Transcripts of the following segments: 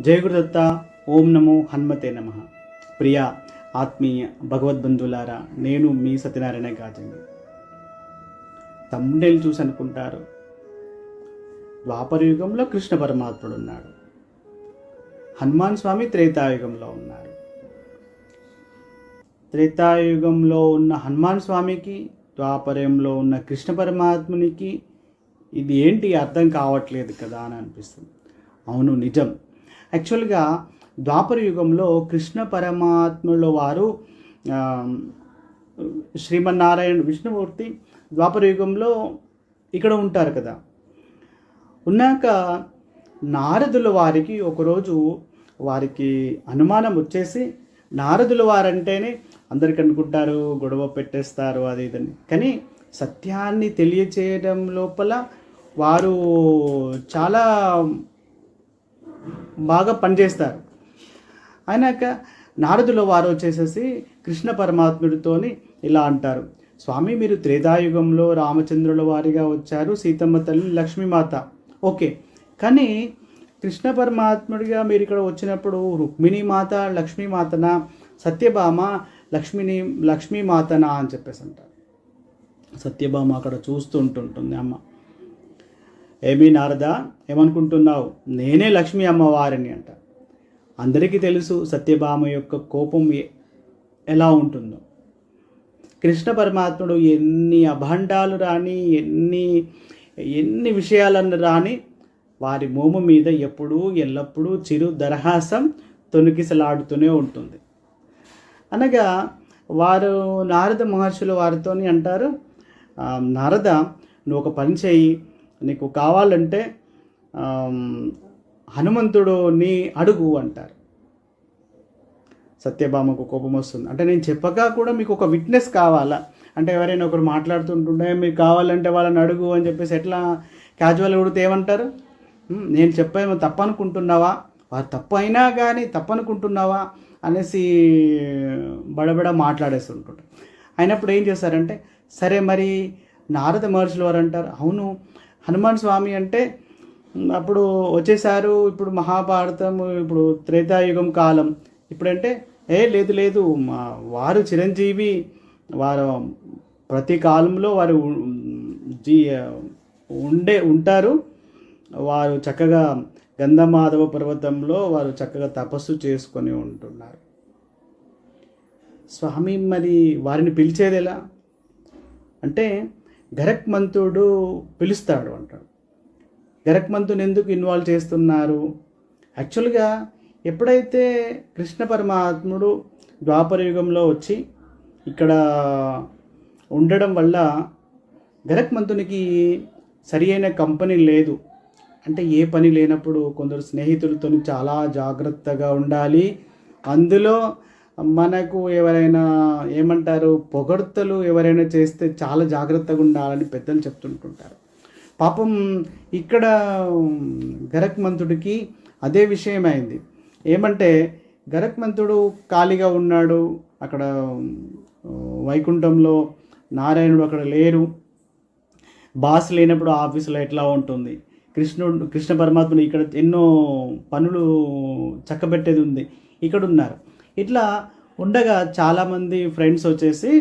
జయగురుదత్త ఓం నమో హనుమతే నమ. ప్రియ ఆత్మీయ భగవద్బంధులారా నేను మీ సత్యనారాయణ గాజండి తమ్ముడేలు చూసి అనుకుంటారు? ద్వాపర యుగంలో కృష్ణ పరమాత్ముడు ఉన్నాడు. హనుమాన్ స్వామి త్రేతాయుగంలో ఉన్నారు. త్రేతాయుగంలో ఉన్న హనుమాన్ స్వామికి ద్వాపరయంలో ఉన్న కృష్ణ పరమాత్మునికి ఇది ఏంటి అర్థం కావట్లేదు కదా అని అనిపిస్తుంది. అవును నిజం. యాక్చువల్గా ద్వాపర యుగంలో కృష్ణ పరమాత్ముల వారు శ్రీమన్నారాయణ విష్ణుమూర్తి ద్వాపర యుగంలో ఇక్కడ ఉంటారు కదా. ఉన్నాక నారదుల వారికి ఒకరోజు వారికి అనుమానం వచ్చేసి నారదుల వారంటేనే అందరికి అనుకుంటారు గొడవ పెట్టేస్తారు అది ఇదని. కానీ సత్యాన్ని తెలియచేయడం లోపల వారు చాలా బాగా పనిచేస్తారు. అయినాక నారదుల వారు వచ్చేసేసి కృష్ణ పరమాత్ముడితోని ఇలా అంటారు. స్వామి మీరు త్రేతాయుగంలో రామచంద్రుల వారిగా వచ్చారు సీతమ్మ తల్లి లక్ష్మీమాత. ఓకే. కానీ కృష్ణ పరమాత్ముడిగా మీరు ఇక్కడ వచ్చినప్పుడు రుక్మిణీ మాత లక్ష్మీమాతన సత్యభామ లక్ష్మిని లక్ష్మీమాతన అని చెప్పేసి అంటారు. సత్యభామ అక్కడ చూస్తూ ఉంటుంటుంది అమ్మ. ఏమీ నారద? ఏమనుకుంటున్నావు? నేనే లక్ష్మీ అమ్మవారిని అంట. అందరికీ తెలుసు సత్యభామ యొక్క కోపం ఎలా ఉంటుందో. కృష్ణ పరమాత్ముడు ఎన్ని అభాండాలు రాని ఎన్ని ఎన్ని విషయాలను రాని వారి మోము మీద ఎప్పుడూ ఎల్లప్పుడూ చిరు దరహాసం తొనికిసలాడుతూనే ఉంటుంది. అనగా వారు నారద మహర్షులు వారితోని అంటారు నారద నువ్వు ఒక పని చేయి నీకు కావాలంటే హనుమంతుడు నీ అడుగు అంటారు. సత్యభామకు కోపం వస్తుంది. అంటే నేను చెప్పగా కూడా మీకు ఒక విట్నెస్ కావాలా? అంటే ఎవరైనా ఒకరు మాట్లాడుతుంటుండే మీకు కావాలంటే వాళ్ళని అడుగు అని చెప్పేసి ఎట్లా క్యాజువల్ ఉడితే ఏమంటారు? నేను చెప్పేమో తప్పనుకుంటున్నావా? వారు తప్పు అయినా కానీ తప్పనుకుంటున్నావా? అనేసి బడబడ మాట్లాడేస్తుంటుంటారు. అయినప్పుడు ఏం చేస్తారంటే సరే మరి నారద మహర్షులు వారు అంటారు అవును హనుమాన్ స్వామి అంటే అప్పుడు వచ్చేసారు ఇప్పుడు మహాభారతం ఇప్పుడు త్రేతాయుగం కాలం. ఇప్పుడంటే ఏ లేదు లేదు మా వారు చిరంజీవి వారు ప్రతి కాలంలో వారు జీ ఉండే ఉంటారు. వారు చక్కగా గంధమాధవ పర్వతంలో వారు చక్కగా తపస్సు చేసుకొని ఉంటున్నారు. స్వామి మరి వారిని పిలిచేది ఎలా అంటే గరక్మంతుడు పిలుస్తాడు అంటాడు. గరక్మంతుని ఎందుకు ఇన్వాల్వ్ చేస్తున్నారు? యాక్చువల్గా ఎప్పుడైతే కృష్ణ పరమాత్ముడు ద్వాపర యుగంలో వచ్చి ఇక్కడ ఉండడం వల్ల గరక్మంతునికి సరి అయిన కంపెనీ లేదు. అంటే ఏ పని లేనప్పుడు కొందరు స్నేహితులతో చాలా జాగ్రత్తగా ఉండాలి. అందులో మనకు ఎవరైనా ఏమంటారు పొగడ్తలు ఎవరైనా చేస్తే చాలా జాగ్రత్తగా ఉండాలని పెద్దలు చెప్తుంటుంటారు. పాపం ఇక్కడ గరక్మంతుడికి అదే విషయం అయింది. ఏమంటే గరక్మంతుడు ఖాళీగా ఉన్నాడు అక్కడ వైకుంఠంలో నారాయణుడు అక్కడ లేరు. బాస్ లేనప్పుడు ఆఫీసులో ఎట్లా ఉంటుంది? కృష్ణుడు కృష్ణ పరమాత్మని ఇక్కడ ఎన్నో పనులు చక్కబెట్టేది ఉంది. ఇక్కడ ఉన్నారు ఇట్లా ఉండగా చాలామంది ఫ్రెండ్స్ వచ్చేసి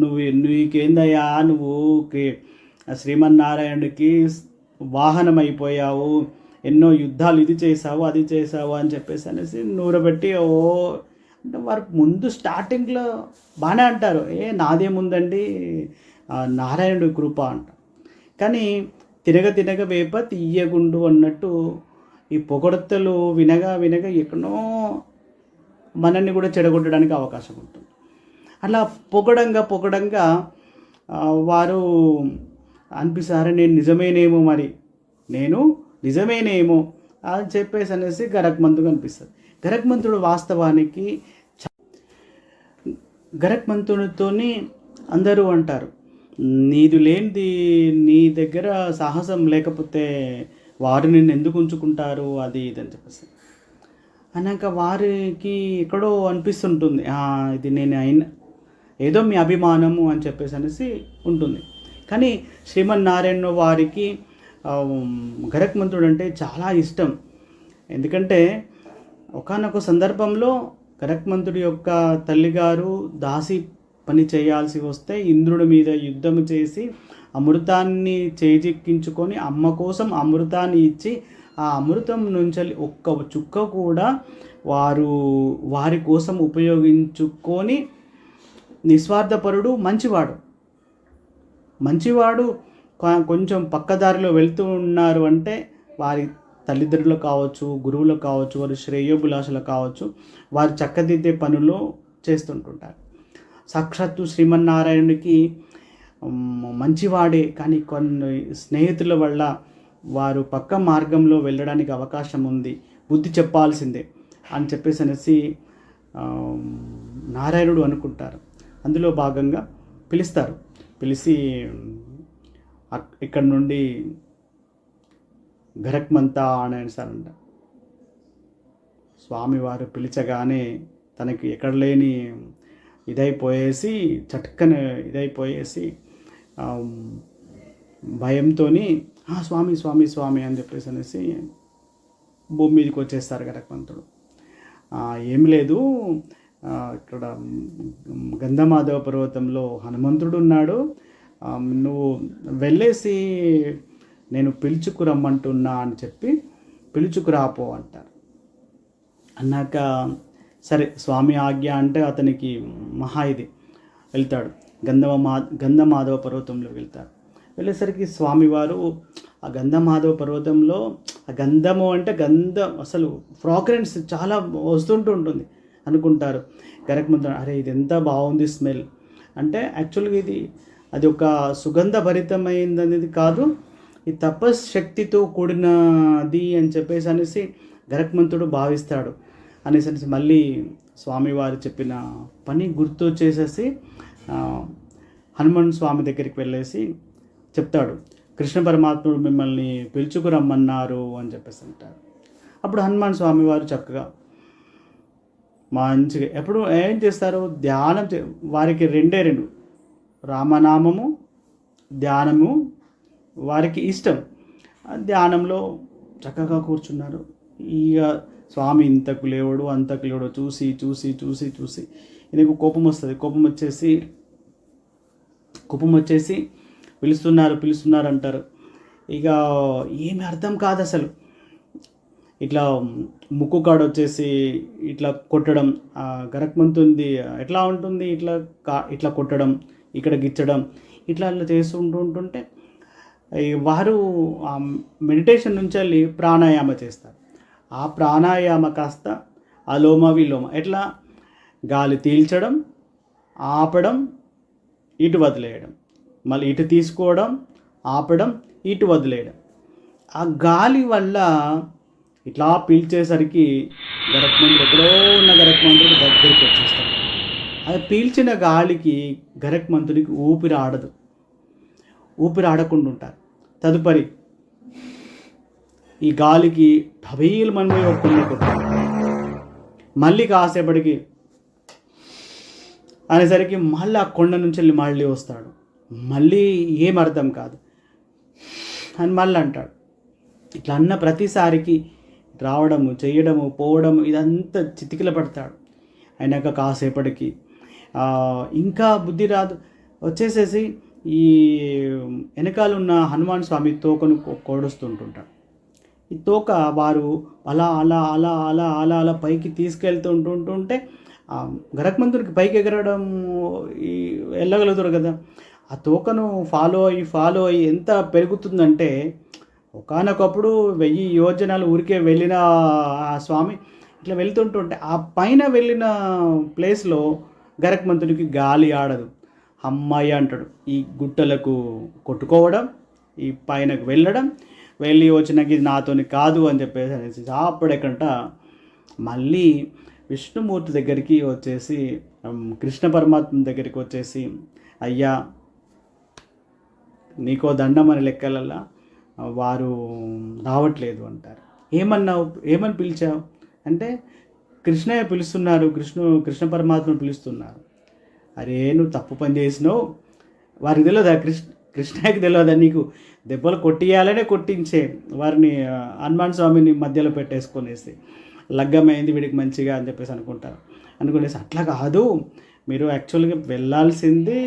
నువ్వు నీకేందయ్యా నువ్వు శ్రీమన్నారాయణుడికి వాహనం అయిపోయావు ఎన్నో యుద్ధాలు ఇది చేసావు అది చేసావు అని చెప్పేసి అనేసి నూరబెట్టి ఓ అంటే వారు ముందు స్టార్టింగ్లో బాగానే అంటారు ఏ నాదేముందండి? నారాయణుడి కృప అంట. కానీ తినగ తినగ వేప తీయగుండు అన్నట్టు ఈ పొగడతలు వినగా వినగా ఎక్కడో మనల్ని కూడా చెడగొట్టడానికి అవకాశం ఉంటుంది. అలా పొగడంగా పొగడంగా వారు అనిపిస్తారే నేను నిజమేనేమో మరి? నేను నిజమేనేమో? అని చెప్పేసి అనేసి గరక్మంతుడు అనిపిస్తుంది గరక్మంతుడు వాస్తవానికి గరక్మంతుడితో అందరూ అంటారు నీది లేనిది నీ దగ్గర సాహసం లేకపోతే వారు నిన్ను ఎందుకు ఉంచుకుంటారు? అది ఇది అని చెప్పేసి. అన్నాక వారికి ఎక్కడో అనిపిస్తుంటుంది. ఇది నేను అయిన ఏదో మీ అభిమానము అని చెప్పేసి అనేసి ఉంటుంది. కానీ శ్రీమన్నారాయణ వారికి గరక్మంతుడు అంటే చాలా ఇష్టం. ఎందుకంటే ఒకానొక సందర్భంలో గరక్మంతుడి యొక్క తల్లిగారు దాసి పని చేయాల్సి వస్తే ఇంద్రుడి మీద యుద్ధం చేసి అమృతాన్ని చేజిక్కించుకొని అమ్మ కోసం అమృతాన్ని ఇచ్చి ఆ అమృతం నుంచి ఒక్క చుక్క కూడా వారు వారి కోసం ఉపయోగించుకొని నిస్వార్థపరుడు మంచివాడు. మంచివాడు కొంచెం పక్కదారిలో వెళ్తూ ఉన్నారు అంటే వారి తల్లిదండ్రులు కావచ్చు గురువులు కావచ్చు వారి శ్రేయోభిలాషులు కావచ్చు వారు చక్కదిద్దే పనులు చేస్తుంటుంటారు. సాక్షాత్తు శ్రీమన్నారాయణుడికి మంచివాడే కానీ కొన్ని స్నేహితుల వల్ల వారు పక్క మార్గంలో వెళ్ళడానికి అవకాశం ఉంది. బుద్ధి చెప్పాల్సిందే అని చెప్పేసి అనేసి నారాయణుడు అనుకుంటారు. అందులో భాగంగా పిలుస్తారు. పిలిచి ఇక్కడ నుండి గరక్మంతా అని అనేసారంట. స్వామివారు పిలిచగానే తనకి ఎక్కడ లేని ఇదైపోయేసి చట్కన ఇదైపోయేసి భయంతో స్వామి స్వామి స్వామి అని చెప్పేసి అనేసి భూమి మీదకి వచ్చేస్తారు గరక్మంతుడు "ఆ, ఏం లేదు. ఇక్కడ గంధమాధవ పర్వతంలో హనుమంతుడు ఉన్నాడు. నువ్వు వెళ్ళేసి నేను పిలుచుకురమ్మంటున్నా అని చెప్పి పిలుచుకురాపో అంటారు. అన్నాక సరే స్వామి ఆజ్ఞ అంటే అతనికి మహా ఇది. వెళ్తాడు. గంధమ గంధమాధవ పర్వతంలో వెళ్తారు. వెళ్ళేసరికి స్వామివారు ఆ గంధమాధవ పర్వతంలో ఆ గంధము అంటే గంధం అసలు ఫ్రాగ్రెన్స్ చాలా వస్తుంటూ ఉంటుంది అనుకుంటారు. గరకమంతుడు అరే ఇది ఎంత బాగుంది స్మెల్. అంటే యాక్చువల్గా ఇది అది ఒక సుగంధ భరితమైంది అనేది కాదు ఈ తపశక్తితో కూడినది అని చెప్పేసి అనేసి గరకమంతుడు భావిస్తాడు. అనేసి అనేసి మళ్ళీ స్వామివారు చెప్పిన పని గుర్తు చేసేసి హనుమాన్ స్వామి దగ్గరికి వెళ్ళేసి చెప్తాడు కృష్ణ పరమాత్ముడు మిమ్మల్ని పిలుచుకురమ్మన్నారు అని చెప్పేసి అంటారు అప్పుడు హనుమాన్ స్వామి వారు చక్కగా మంచిగా ఎప్పుడు ఏం చేస్తారు? ధ్యానం వారికి రెండే రెండు రామనామము ధ్యానము వారికి ఇష్టం. ధ్యానంలో చక్కగా కూర్చున్నారు. ఇక స్వామి ఇంతకు లేవడు అంతకు లేవడు చూసి చూసి చూసి చూసి నీకు కోపం వస్తుంది. కోపం వచ్చేసి కోపం వచ్చేసి పిలుస్తున్నారు పిలుస్తున్నారు అంటారు. ఇక ఏమి అర్థం కాదు అసలు. ఇట్లా ముక్కు కాడ వచ్చేసి ఇట్లా కొట్టడం గరకమంతుంది గరక్మంతుంది ఎట్లా ఉంటుంది ఇట్లా కా ఇట్లా కొట్టడం ఇక్కడ గిచ్చడం ఇట్లా అట్లా చేస్తుంటూ ఉంటుంటే వారు ఆ మెడిటేషన్ నుంచి వెళ్ళి ప్రాణాయామ చేస్తారు. ఆ ప్రాణాయామ కాస్త అలోమ విలోమ ఎట్లా? గాలి తీల్చడం ఆపడం ఇటు వదిలేయడం. మళ్ళీ ఇటు తీసుకోవడం ఆపడం ఇటు వదిలేయడం. ఆ గాలి వల్ల ఇట్లా పీల్చేసరికి గరక్మంతుడు ఎక్కడో ఉన్న గరక్మంతుడు దగ్గరికి వచ్చేస్తాడు. అది పీల్చిన గాలికి గరక్మంతుడికి ఊపిరి ఆడదు. ఊపిరి ఆడకుండా ఉంటారు. తదుపరి ఈ గాలికి టబీల్ మనమే ఒక మళ్ళీ కాసేపటికి అనేసరికి మళ్ళీ ఆ కొండ నుంచి వెళ్ళి మళ్ళీ వస్తాడు. మళ్ళీ ఏం అర్థం కాదు. అని మళ్ళీ అంటాడు. ఇట్లా అన్న ప్రతిసారికి రావడము చేయడము పోవడము ఇదంతా చితికిల పడతాడు. అయినాక కాసేపటికి ఇంకా బుద్ధి రాదు. వచ్చేసేసి ఈ వెనకాల ఉన్న హనుమాన్ స్వామి తోకను కొడుస్తుంటుంటాడు. ఈ తోక వారు అలా అలా అలా అలా అలా అలా పైకి తీసుకెళ్తుంటుంటుంటే గరక్మంతునికి పైకి ఎగరడం ఈ వెళ్ళగలుగుతారు కదా. ఆ తోకను ఫాలో అయ్యి ఫాలో అయ్యి ఎంత పెరుగుతుందంటే ఒకానొకప్పుడు వెయ్యి యోజనాలు ఊరికే వెళ్ళిన ఆ స్వామి ఇట్లా వెళ్తుంటుంటే ఆ పైన వెళ్ళిన ప్లేస్లో గరక్మంతునికి గాలి ఆడదు. అమ్మాయి అంటాడు ఈ గుట్టలకు కొట్టుకోవడం ఈ పైనకు వెళ్ళడం వెళ్ళి వచ్చినాక ఇది నాతోని కాదు అని చెప్పేసి అనేసి అప్పుడెక్కడంట మళ్ళీ విష్ణుమూర్తి దగ్గరికి వచ్చేసి కృష్ణ పరమాత్మ దగ్గరికి వచ్చేసి అయ్యా నీకో దండం అని లెక్కలల్లా వారు రావట్లేదు అంటారు. ఏమన్నావు? ఏమని పిలిచావు? అంటే కృష్ణయ్య పిలుస్తున్నారు కృష్ణు కృష్ణ పరమాత్మను పిలుస్తున్నారు. అరే నువ్వు తప్పు పని చేసినావు. వారికి తెలియదా? కృష్ణ కృష్ణయ్యకి తెలియదా నీకు? దెబ్బలు కొట్టియాలనే కొట్టించే వారిని హనుమాన్ స్వామిని మధ్యలో పెట్టేసుకొనేసి. లగ్గమైంది వీడికి మంచిగా అని చెప్పేసి అనుకుంటారు. అనుకునేసి అట్లా కాదు. మీరు యాక్చువల్గా వెళ్ళాల్సింది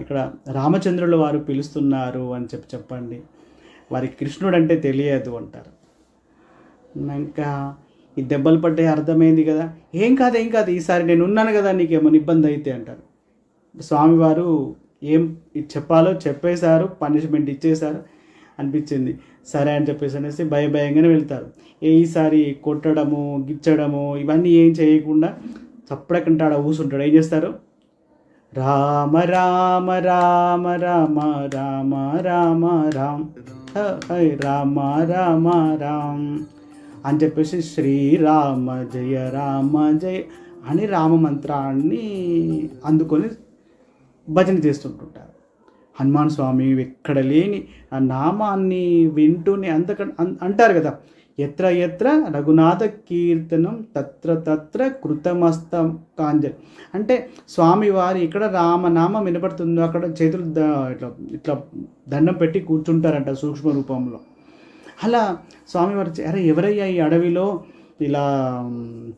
ఇక్కడ రామచంద్రుల వారు పిలుస్తున్నారు అని చెప్పి చెప్పండి. వారికి కృష్ణుడు అంటే తెలియదు అంటారు. ఇంకా ఈ దెబ్బలు పట్టే అర్థమైంది కదా. ఏం కాదు ఏం కాదు. ఈసారి నేను ఉన్నాను కదా నీకేమైనా ఇబ్బంది అయితే అంటారు. స్వామివారు ఏం ఇది చెప్పాలో చెప్పేశారు పనిష్మెంట్ ఇచ్చేశారు. అనిపించింది. సరే అని చెప్పేసి అనేసి భయ భయంగానే వెళ్తారు. ఏ ఈసారి కొట్టడము గిచ్చడము ఇవన్నీ ఏం చేయకుండా చప్పడకంటే ఆడ కూర్చుంటాడు ఏం చేస్తారు? రామ రామ రామ రామ రామ రామ రామ్. హై రామ రామ రామ్ అని చెప్పేసి శ్రీరామ జయ రామ జయ అని రామ మంత్రాన్ని అందుకొని భజన చేస్తుంటుంటారు. హనుమాన్ స్వామి ఎక్కడ లేని ఆ నామాన్ని వింటూనే అంతక అంటారు కదా. ఎత్ర ఎత్ర రఘునాథ కీర్తనం తత్ర తత్ర కృతమస్త కాంజల్. అంటే స్వామివారి ఇక్కడ రామనామం వినపడుతుందో అక్కడ చేతులు ద- ఇట్లా ఇట్లా దండం పెట్టి కూర్చుంటారంట సూక్ష్మ రూపంలో. అలా స్వామివారి చే- అరే ఎవరయ్యా ఈ అడవిలో? ఇలా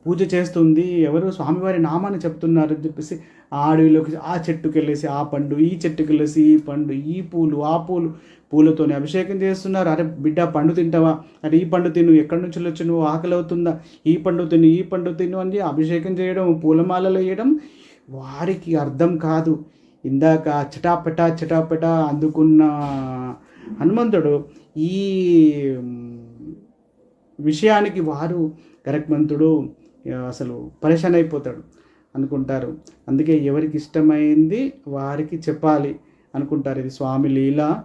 పూజ చేస్తుంది. ఎవరు? స్వామివారి నామాన్ని చెప్తున్నారు అని చెప్పేసి ఆ అడవిలోకి ఆ చెట్టుకి వెళ్ళేసి ఆ పండు ఈ చెట్టుకి వెళ్ళేసి ఈ పండు ఈ పూలు ఆ పూలు పూలతోనే అభిషేకం చేస్తున్నారు. అరే బిడ్డ పండు తింటావా? అరే ఈ పండు తిను. ఎక్కడి నుంచి వచ్చి నువ్వు ఆకలి అవుతుందా? ఈ పండు తిను ఈ పండు తిను అని అభిషేకం చేయడం పూలమాలలు వేయడం వారికి అర్థం కాదు. ఇందాక చటాపటా చటాపటా అందుకున్న హనుమంతుడు ఈ విషయానికి వారు గరక్మంతుడు అసలు పరేషాన్ అయిపోతాడు అనుకుంటారు. అందుకే ఎవరికి ఇష్టమైంది వారికి చెప్పాలి అనుకుంటారు. ఇది స్వామి లీల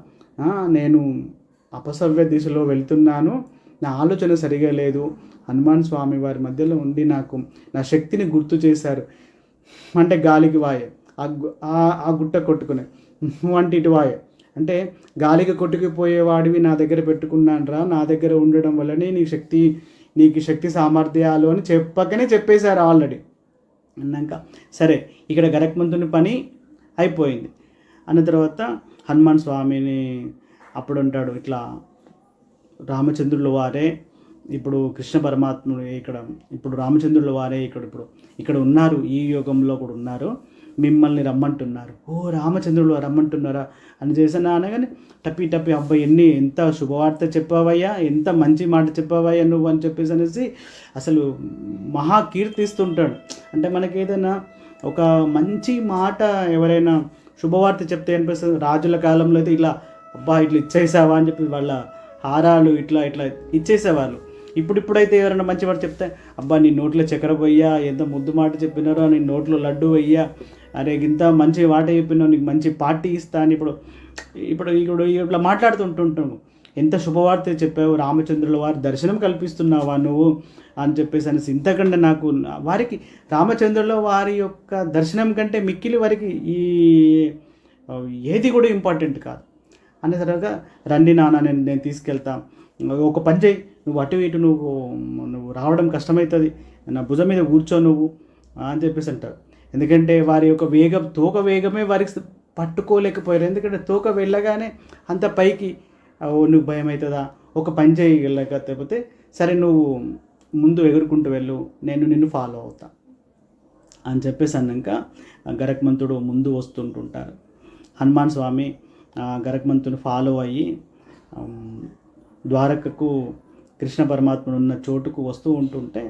నేను అపసవ్య దిశలో వెళ్తున్నాను నా ఆలోచన సరిగా లేదు హనుమాన్ స్వామి వారి మధ్యలో ఉండి నాకు నా శక్తిని గుర్తు చేశారు. అంటే గాలికి వాయ ఆ గు- ఆ- గుట్ట కొట్టుకునే వంటి ఇటు వాయ. అంటే గాలికి కొట్టుకుపోయేవాడివి నా దగ్గర పెట్టుకున్నానరా నా దగ్గర ఉండడం వల్లనే నీ శక్తి నీకు శక్తి సామర్థ్యాలు అని చెప్పకనే చెప్పేశారు ఆల్రెడీ. అన్నాక సరే ఇక్కడ గరక్మంతుని పని అయిపోయింది. అన్న తర్వాత హనుమాన్ స్వామిని అప్పుడు ఉంటాడు ఇట్లా రామచంద్రుల వారే ఇప్పుడు కృష్ణ పరమాత్ముడు ఇక్కడ ఇప్పుడు రామచంద్రుల వారే ఇక్కడ ఇప్పుడు ఇక్కడ ఉన్నారు ఈ యోగంలో కూడా ఉన్నారు. మిమ్మల్ని రమ్మంటున్నారు. ఓ రామచంద్రుడు రమ్మంటున్నారా? అని చేసినా అనగానే టప్పి టప్పి అబ్బాయి ఎన్ని ఎంత శుభవార్త చెప్పావయ్యా? ఎంత మంచి మాట చెప్పావయ్యా నువ్వు? అని చెప్పేసి అనేసి అసలు మహా కీర్తిస్తుంటాడు. అంటే మనకి ఏదైనా ఒక మంచి మాట ఎవరైనా శుభవార్త చెప్తే అనిపిస్తుంది. రాజుల కాలంలో అయితే ఇలా అబ్బా ఇట్లా ఇచ్చేసావా? అని చెప్పి వాళ్ళ హారాలు ఇట్లా ఇట్లా ఇచ్చేసేవాళ్ళు. ఇప్పుడు ఇప్పుడైతే ఎవరైనా మంచి మాట చెప్తే అబ్బా నీ నోట్లో చక్కెర పోయ్యా ఎంత ముద్దు మాట చెప్పినారో నీ నోట్లో లడ్డు వెయ్యా అరే ఇంత మంచి మాట చెప్పినావు నీకు మంచి పార్టీ ఇస్తా అని ఇప్పుడు ఇప్పుడు ఇప్పుడు ఇట్లా మాట్లాడుతుంటుంటాము. ఎంత శుభవార్త చెప్పావు రామచంద్రుల వారి దర్శనం కల్పిస్తున్నావా నువ్వు? అని చెప్పేసి అనేసి ఇంతకంటే నాకు వారికి రామచంద్రుల వారి యొక్క దర్శనం కంటే మిక్కిలి వారికి ఈ ఏది కూడా ఇంపార్టెంట్ కాదు. అనే తర్వాత రండి నాన్న నేను నేను తీసుకెళ్తా. ఒక పని చేయి నువ్వు అటు ఇటు నువ్వు నువ్వు రావడం కష్టమవుతుంది నా భుజం మీద కూర్చో నువ్వు అని చెప్పేసి అంటారు. ఎందుకంటే వారి యొక్క వేగం తోక వేగమే వారికి పట్టుకోలేకపోయారు. ఎందుకంటే తోక వెళ్ళగానే అంత పైకి నువ్వు భయం అవుతుందా ఒక పని చేయగలకపోతే సరే నువ్వు ముందు ఎగురుకుంటూ వెళ్ళు నేను నిన్ను ఫాలో అవుతా అని చెప్పేసి అన్నాక గరక్మంతుడు ముందు వస్తుంటుంటారు. హనుమాన్ స్వామి ఆ, గరక్మంతుని ఫాలో అయ్యి ద్వారకకు కృష్ణ పరమాత్ముడు ఉన్న చోటుకు వస్తూ ఉంటుంటే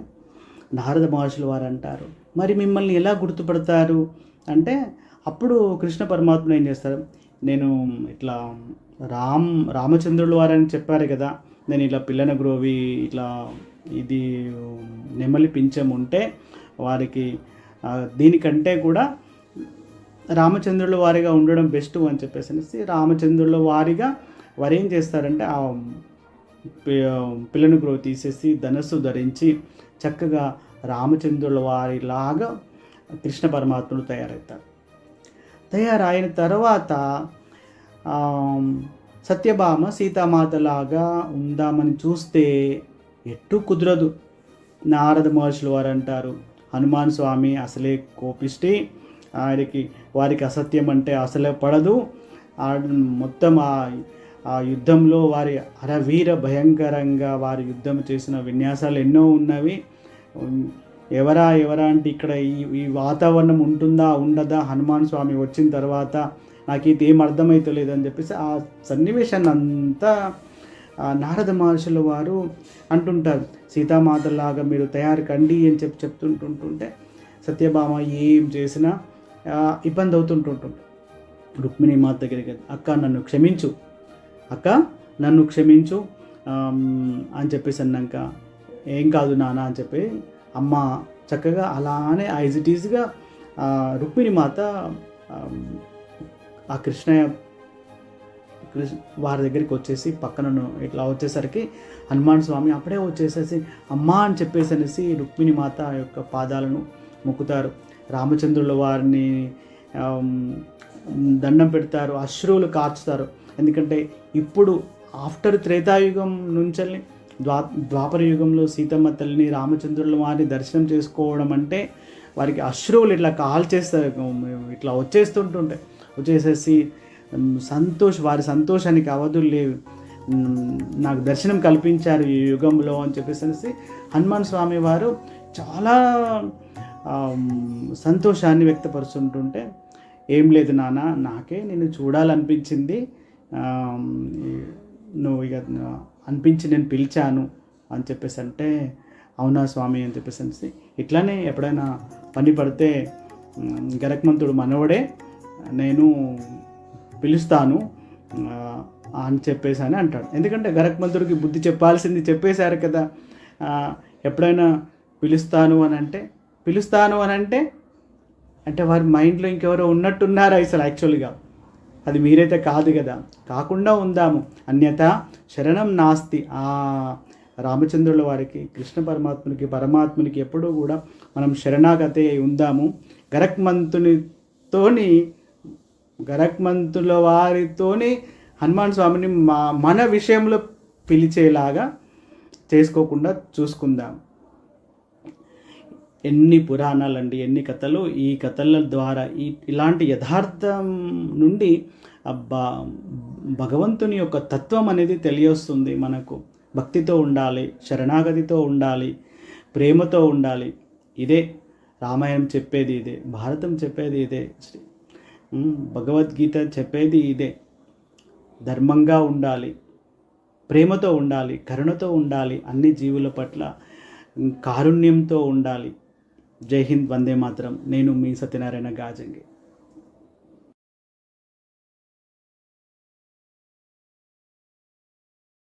నారద మహర్షులు వారు అంటారు మరి మిమ్మల్ని ఎలా గుర్తుపడతారు? అంటే అప్పుడు కృష్ణ పరమాత్ముడు ఏం చేస్తారు నేను ఇట్లా రామ్ రామచంద్రుల వారని చెప్పారు కదా నేను ఇలా పిల్లన గ్రోవి ఇట్లా ఇది నెమలి పింఛం ఉంటే వారికి దీనికంటే కూడా రామచంద్రుల వారిగా ఉండడం బెస్ట్ అని చెప్పేసి అనేసి రామచంద్రుల వారిగా వారు ఏం చేస్తారంటే ఆ పిల్లను గ్రో తీసేసి ధనస్సు ధరించి చక్కగా రామచంద్రుల వారిలాగా కృష్ణ పరమాత్ముడు తయారవుతారు తయారైన తర్వాత సత్యభామ సీతామాతలాగా ఉందామని చూస్తే ఎట్టు కుదరదు. నారద మహర్షులు వారు అంటారు హనుమాన్ స్వామి అసలే కోపిష్టి ఆయనకి వారికి అసత్యం అంటే అసలే పడదు. మొత్తం ఆ ఆ యుద్ధంలో వారి అరవీర భయంకరంగా వారి యుద్ధం చేసిన విన్యాసాలు ఎన్నో ఉన్నవి. ఎవరా ఎవరా అంటే ఇక్కడ ఈ ఈ వాతావరణం ఉంటుందా ఉండదా? హనుమాన్ స్వామి వచ్చిన తర్వాత నాకు ఇది ఏం అర్థమవుతలేదు అని చెప్పేసి ఆ సన్నివేశాన్ని అంతా నారద మహర్షుల వారు అంటుంటారు. సీతామాతలాగా మీరు తయారు కండి అని చెప్పి చెప్తుంటుంటుంటే సత్యభామ ఏం చేసినా ఇబ్బంది అవుతుంటుంటుంది. రుక్మిణి మాత దగ్గరికి అక్క నన్ను క్షమించు. అక్క నన్ను క్షమించు అని చెప్పేసి అన్నాక ఏం కాదు నాన్న అని చెప్పి అమ్మ చక్కగా అలానే యాజ్ ఇట్ ఈజ్గా రుక్మిణి మాత ఆ కృష్ణయ్య కృష్ణ వారి దగ్గరికి వచ్చేసి పక్కన ఇట్లా వచ్చేసరికి హనుమాన్ స్వామి అప్పుడే వచ్చేసేసి అమ్మా అని చెప్పేసి అనేసి రుక్మిణి మాత యొక్క పాదాలను మొక్కుతారు. రామచంద్రుల వారిని దండం పెడతారు అశ్రువులు కార్చుతారు. ఎందుకంటే ఇప్పుడు ఆఫ్టర్ త్రేతాయుగం నుంచి ద్వా ద్వాపర యుగంలో సీతమ్మ తల్లిని రామచంద్రుల వారిని దర్శనం చేసుకోవడం అంటే వారికి అశ్రువులు ఇట్లా కాల్ చేస్తారు ఇట్లా వచ్చేస్తుంటుంటాయి వచ్చేసేసి సంతోష్ వారి సంతోషానికి అవధులు లేవు. నాకు దర్శనం కల్పించారు ఈ యుగంలో అని చెప్పేసి హనుమాన్ స్వామి వారు చాలా సంతోషాన్ని వ్యక్తపరుస్తుంటుంటే ఏం లేదు నాన్న నాకే నేను చూడాలనిపించింది. నువ్వు ఇక అనిపించి నేను పిలిచాను అని చెప్పేసి అంటే అవునా స్వామి అని చెప్పేసి అనేసి ఇట్లానే ఎప్పుడైనా పని పడితే గరక్మంతుడు మనవడే నేను పిలుస్తాను అని చెప్పేసి అని అంటాడు. ఎందుకంటే గరక్మంతుడికి బుద్ధి చెప్పాల్సింది చెప్పేశారు కదా. ఎప్పుడైనా పిలుస్తాను అని అంటే పిలుస్తాను అని అంటే అంటే వారి మైండ్లో ఇంకెవరో ఉన్నట్టున్నారా అసలు యాక్చువల్గా అది మీరైతే కాదు కదా. కాకుండా ఉందాము. అన్యత శరణం నాస్తి. ఆ రామచంద్రుల వారికి కృష్ణ పరమాత్మునికి పరమాత్మునికి ఎప్పుడూ కూడా మనం శరణాగతి అయి ఉందాము. గరక్మంతునితోని గరక్మంతుల వారితోని హనుమాన్ స్వామిని మా మన విషయంలో పిలిచేలాగా చేసుకోకుండా చూసుకుందాం. ఎన్ని పురాణాలండి ఎన్ని కథలు ఈ కథల ద్వారా ఈ ఇలాంటి యథార్థం నుండి భగవంతుని యొక్క తత్వం అనేది తెలియొస్తుంది మనకు. భక్తితో ఉండాలి శరణాగతితో ఉండాలి ప్రేమతో ఉండాలి. ఇదే రామాయణం చెప్పేది ఇదే భారతం చెప్పేది ఇదే భగవద్గీత చెప్పేది ఇదే. ధర్మంగా ఉండాలి ప్రేమతో ఉండాలి కరుణతో ఉండాలి అన్ని జీవుల పట్ల కారుణ్యంతో ఉండాలి. జై హింద్ వందే మాత్రం. నేను మీ సత్యనారాయణ గాజంగి.